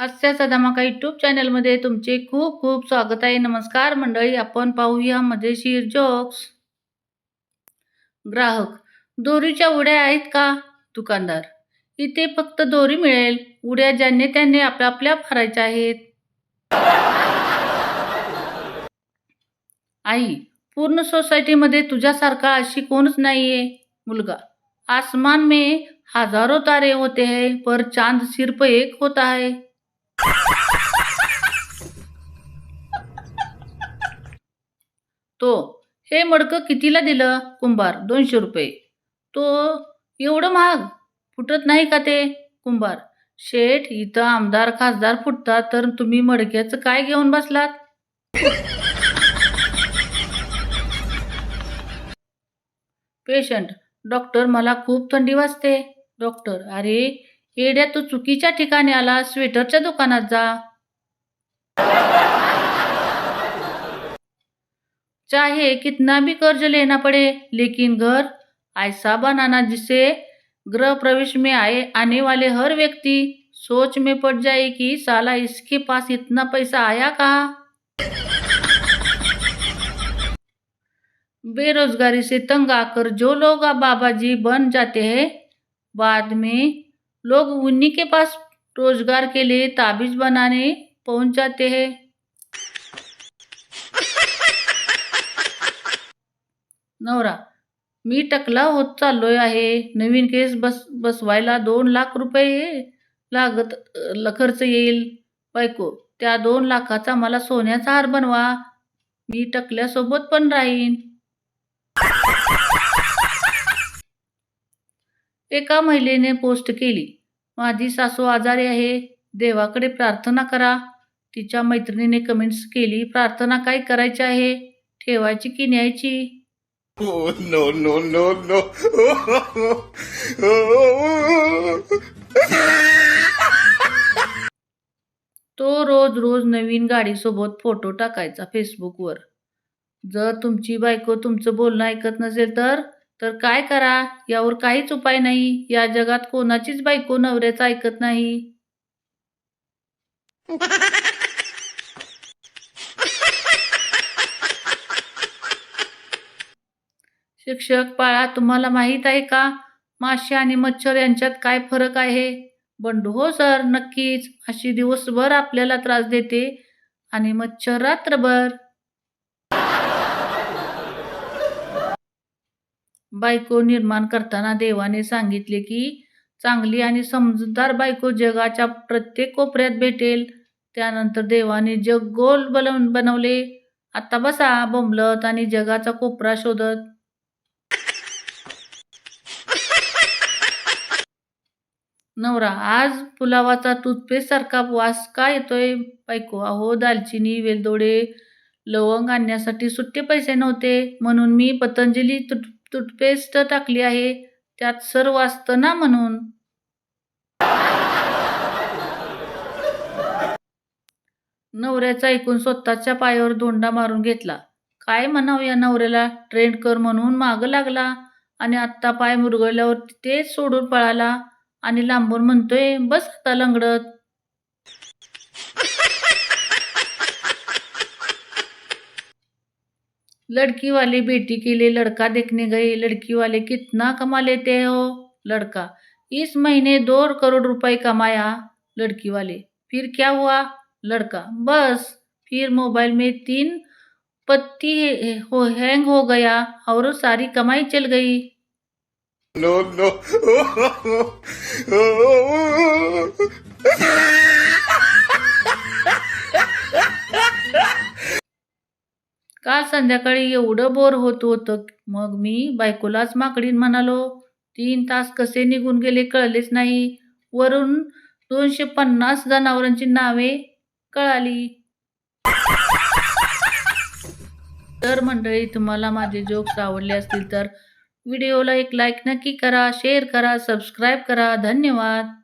हास्याचा धमाका यूट्यूब चॅनलमध्ये तुमचे खूप खूप स्वागत आहे. नमस्कार मंडळी आपण पाहूया मजेशीर जोक्स ग्राहक दोरीच्या उड्या आहेत का? दुकानदार इथे फक्त दोरी मिळेल. उड्या ज्याने त्याने आपल्या आपल्या भरायच्या आहेत. आई पूर्ण सोसायटीमध्ये तुझ्यासारखा अशी कोणच नाहीये. मुलगा आसमान में हजारो तारे होते हैं पर चांद सिर्फ एक होता है. तो हे मडकं कितीला दिलं कुंभार? दोनशे रुपये. तो एवढं महाग? फुटत नाही का ते? कुंभार. शेठ इथं आमदार खासदार फुटतात तर तुम्ही मडक्याचं काय घेऊन बसलात? पेशंट डॉक्टर मला खूप थंडी वाजते. डॉक्टर अरे येड्या तू चुकीच्या ठिकाणी आला स्वेटरच्या दुकानात जा. चाहे कितना भी कर्ज लेना पड़े लेकिन घर ऐसा बनाना जिसे गृह प्रवेश में आए आने वाले हर व्यक्ति सोच में पड़ जाए कि साला इसके पास इतना पैसा आया कहा? बेरोजगारी से तंग आकर जो लोग बाबा जी बन जाते हैं बाद में लोग उन्हीं के पास रोजगार के लिए ताबीज बनाने पहुंच जाते हैं। नवरा मी टकला होत चाललोय आहे. नवीन केस बस बसवायला दोन लाख रुपये लागत खर्च येईल. बायको त्या दोन लाखाचा मला सोन्याचा हार बनवा. मी टकल्यासोबत पण राहीन. एका महिलेने पोस्ट केली. माझी सासू आजारी आहे. देवाकडे प्रार्थना करा. तिच्या मैत्रिणीने कमेंट्स केली प्रार्थना काय करायची आहे? ठेवायची की न्यायची? No no no no! तो रोज रोज नवीन गाडीसोबत फोटो टाकायचा फेसबुकवर जर तुमची बायको तुमचं बोलणं ऐकत नसेल तर? तर काय करा? यावर काहीच उपाय नाही. या जगात कोणाचीच बायको नवऱ्याचं ऐकत नाही. शिक्षक पाळा तुम्हाला माहीत आहे का? माशी आणि मच्छर यांच्यात काय फरक आहे? बंडू हो सर नक्कीच. अशी दिवसभर आपल्याला त्रास देते आणि मच्छर रात्रभर. बायको निर्माण करताना देवाने सांगितले की चांगली आणि समजूतदार बायको जगाच्या प्रत्येक कोपऱ्यात भेटेल. त्यानंतर देवाने जग गोल बनव बनवले. आता बसा बोंबलत आणि जगाचा कोपरा शोधत. नवरा आज पुलावाचा टूथपेस्ट सारखा वास का येतोय? बायको अहो दालचिनी वेलदोडे लवंग आणण्यासाठी सुट्टे पैसे नव्हते. म्हणून मी पतंजली टूथपेस्ट टाकली आहे त्यात सर्व असतं ना म्हणून. नवऱ्याचा ऐकून स्वतःच्या पायावर दोंडा मारून घेतला. काय म्हणावं या नवऱ्याला? ट्रेंड कर म्हणून मागं लागला आणि आत्ता पाय मुरगळल्यावर तेच सोडून पळाला आणि लांबून म्हणतोय बस आता लंगडत लड़की वाले बेटी के लिए लड़का देखने गए, लड़की वाले कितना कमा लेते हो? लड़का, इस महीने दो करोड़ रुपए कमाया लड़की वाले। फिर क्या हुआ? लड़का, बस, फिर मोबाइल में तीन पत्ती हो, हैंग हो गया और सारी कमाई चल गई। No no! काल संध्याकाळी एवढं बोर होत होतं मग मी बायकोलाच माकडीन म्हणालो तीन तास कसे निघून गेले कळलेच नाही. वरून दोनशे पन्नास जनावरांची नावे कळाली. तर मंडळी तुम्हाला माझे जोक्स आवडले असतील तर व्हिडिओला एक लाईक नक्की करा शेअर करा सबस्क्राईब करा. धन्यवाद.